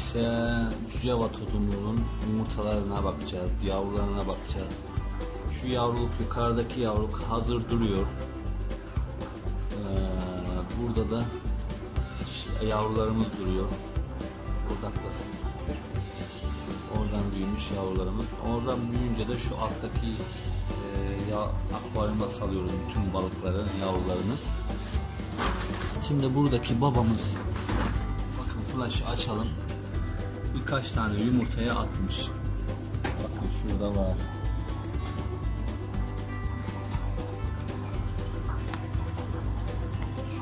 ise cüceva tozumuzun yumurtalarına bakacağız, yavrularına bakacağız. Şu yavruluk yukarıdaki yavruluk hazır duruyor. Ee, burada da yavrularımız duruyor. Odaklasın. Oradan büyümüş yavrularımız. Oradan büyüyünce de şu alttaki e, ya, akvaryuma salıyoruz bütün balıkların yavrularını. Şimdi buradaki babamız bakın flash açalım. Birkaç tane yumurtaya atmış. Bakın şurada var.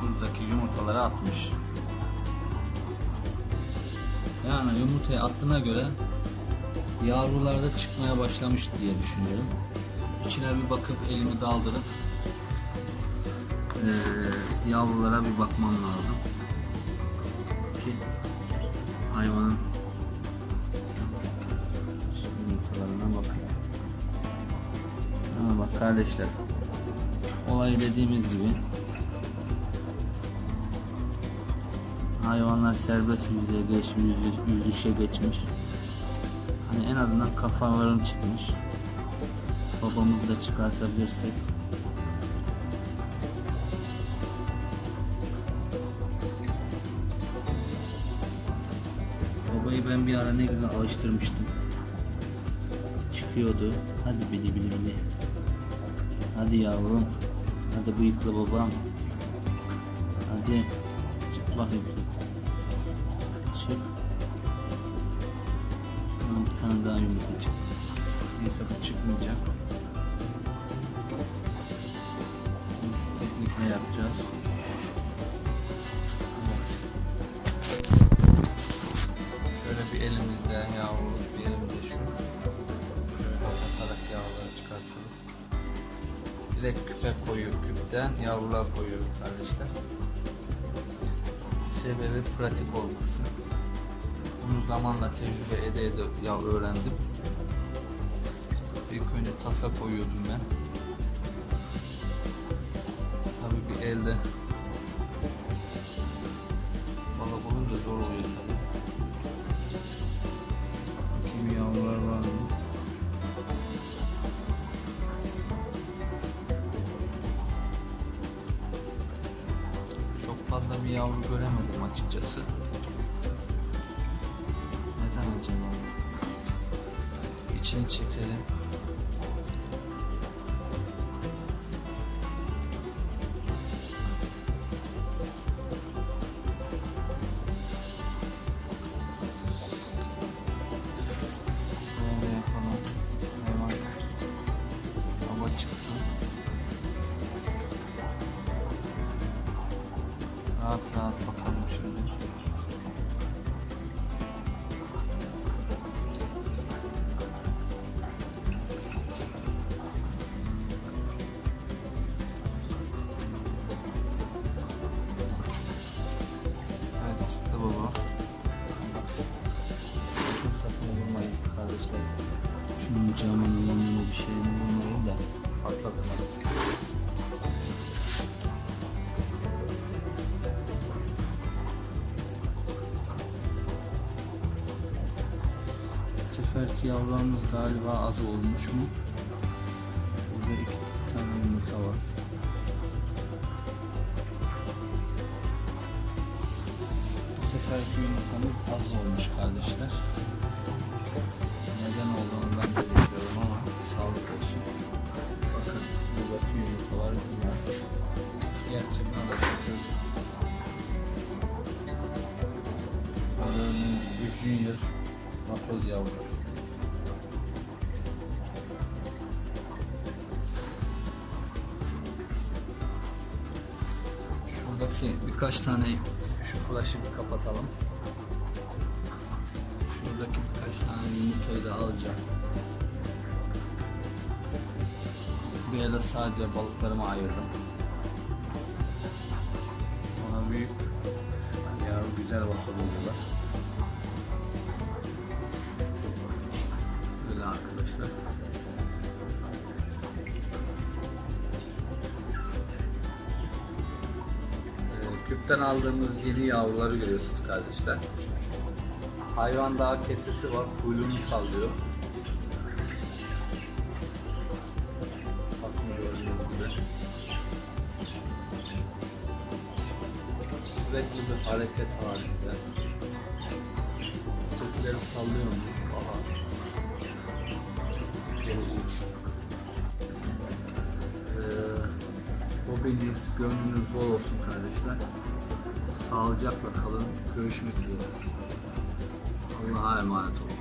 Şuradaki yumurtaları atmış. Yani yumurtaya attığına göre yavrular da çıkmaya başlamış diye düşünüyorum. İçine bir bakıp elimi daldırıp eee, yavrulara bir bakmam lazım. Ki hayvanın yumurtalarına bakayım. Ha bak kardeşler. Olay dediğimiz gibi hayvanlar serbest yüzeye geç, yüzü, yüzüşe geçmiş. Hani en azından kafaların çıkmış. Babamızı da çıkartabilirsek. Babayı ben bir ara ne güzel alıştırmıştım. Çıkıyordu. Hadi bili bili bili. Hadi yavrum. Hadi bıyıklı babam. Hadi. Çık bakayım. Çık. Tamam, bir tane daha yumurta çık. Neyse bu çıkmayacak. Teknikle yapacağız. Direkt küpe koyuyor küpten yavrular koyuyoruz kardeşler. Sebebi pratik olması. Bunu zamanla tecrübe ede ede ya öğrendim. İlk önce tasa koyuyordum ben. Tabii bir elde bir yavru göremedim açıkçası. Neden acaba? İçini çekelim. Rahat rahat bakalım şimdi. Evet çıktı baba. Sakın sakın vurmayın kardeşler. Şunun camını yanına bir şeyini vurmayın da patlatmayın. Seferki yavrularımız galiba az olmuş mu? Burada iki tane yumurta var. Bu seferki yumurtamız az olmuş kardeşler. Neden olduğunu ben de bilmiyorum ama sağlık olsun. Bakın buradaki yumurtalar bunlar. Gerçi buna da. Buranın Junior Matroz yavru. Şuradaki birkaç tane şu flaşı bir kapatalım. Şuradaki birkaç tane yumurtayı da alacağım. Buraya da sadece balıklarımı ayırdım. Küpten aldığımız yeni yavruları görüyorsunuz kardeşler. Hayvan daha kesesi var, kuyruğunu sallıyor. Bakın gördüğünüz gibi. Sürekli bir hareket halinde. Kökleri sallıyor mu? Aha. Geri uç. Ee, hobiniz, gönlünüz bol olsun kardeşler. Sağlıcakla kalın. Görüşmek üzere. Allah'a emanet olun.